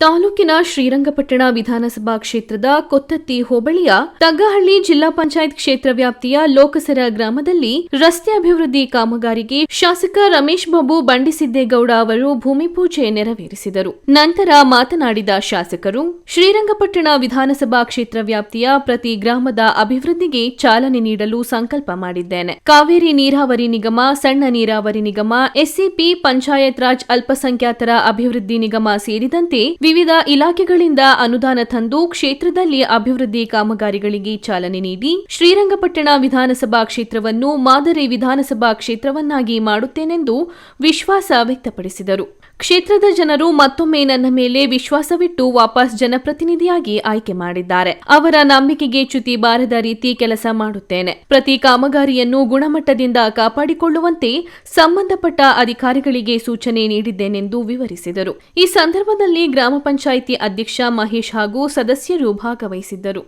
ತಾಲೂಕಿನ ಶ್ರೀರಂಗಪಟ್ಟಣ ವಿಧಾನಸಭಾ ಕ್ಷೇತ್ರದ ಕೊತ್ತತ್ತಿ ಹೋಬಳಿಯ ತಗ್ಗಹಳ್ಳಿ ಜಿಲ್ಲಾ ಪಂಚಾಯತ್ ಕ್ಷೇತ್ರ ವ್ಯಾಪ್ತಿಯ ಲೋಕಸರ ಗ್ರಾಮದಲ್ಲಿ ರಸ್ತೆ ಅಭಿವೃದ್ಧಿ ಕಾಮಗಾರಿಗೆ ಶಾಸಕ ರಮೇಶ್ ಬಾಬು ಬಂಡಿಸಿದ್ದೇಗೌಡ ಅವರು ಭೂಮಿ ಪೂಜೆ ನೆರವೇರಿಸಿದರು. ನಂತರ ಮಾತನಾಡಿದ ಶಾಸಕರು, ಶ್ರೀರಂಗಪಟ್ಟಣ ವಿಧಾನಸಭಾ ಕ್ಷೇತ್ರ ವ್ಯಾಪ್ತಿಯ ಪ್ರತಿ ಗ್ರಾಮದ ಅಭಿವೃದ್ಧಿಗೆ ಚಾಲನೆ ನೀಡಲು ಸಂಕಲ್ಪ ಮಾಡಿದ್ದೇನೆ. ಕಾವೇರಿ ನೀರಾವರಿ ನಿಗಮ, ಸಣ್ಣ ನೀರಾವರಿ ನಿಗಮ, ಎಸ್ಸಿಪಿ ಪಂಚಾಯತ್ ರಾಜ್ ಅಲ್ಪಸಂಖ್ಯಾತರ ಅಭಿವೃದ್ಧಿ ನಿಗಮ ಸೇರಿದಂತೆ ವಿವಿಧ ಇಲಾಖೆಗಳಿಂದ ಅನುದಾನ ತಂದು ಕ್ಷೇತ್ರದಲ್ಲಿ ಅಭಿವೃದ್ಧಿ ಕಾಮಗಾರಿಗಳಿಗೆ ಚಾಲನೆ ನೀಡಿ ಶ್ರೀರಂಗಪಟ್ಟಣ ವಿಧಾನಸಭಾ ಕ್ಷೇತ್ರವನ್ನು ಮಾದರಿ ವಿಧಾನಸಭಾ ಕ್ಷೇತ್ರವನ್ನಾಗಿ ಮಾಡುತ್ತೇನೆಂದು ವಿಶ್ವಾಸ ವ್ಯಕ್ತಪಡಿಸಿದರು. ಕ್ಷೇತ್ರದ ಜನರು ಮತ್ತೊಮ್ಮೆ ನನ್ನ ಮೇಲೆ ವಿಶ್ವಾಸವಿಟ್ಟು ವಾಪಸ್ ಜನಪ್ರತಿನಿಧಿಯಾಗಿ ಆಯ್ಕೆ ಮಾಡಿದ್ದಾರೆ. ಅವರ ನಂಬಿಕೆಗೆ ಚ್ಯುತಿ ಬಾರದ ರೀತಿ ಕೆಲಸ ಮಾಡುತ್ತೇನೆ. ಪ್ರತಿ ಕಾಮಗಾರಿಯನ್ನು ಗುಣಮಟ್ಟದಿಂದ ಕಾಪಾಡಿಕೊಳ್ಳುವಂತೆ ಸಂಬಂಧಪಟ್ಟ ಅಧಿಕಾರಿಗಳಿಗೆ ಸೂಚನೆ ನೀಡಿದ್ದೇನೆಂದು ವಿವರಿಸಿದರು. ಈ ಸಂದರ್ಭದಲ್ಲಿ ಗ್ರಾಮ ಪಂಚಾಯಿತಿ ಅಧ್ಯಕ್ಷ ಮಹೇಶ್ ಹಾಗೂ ಸದಸ್ಯರು ಭಾಗವಹಿಸಿದ್ದರು.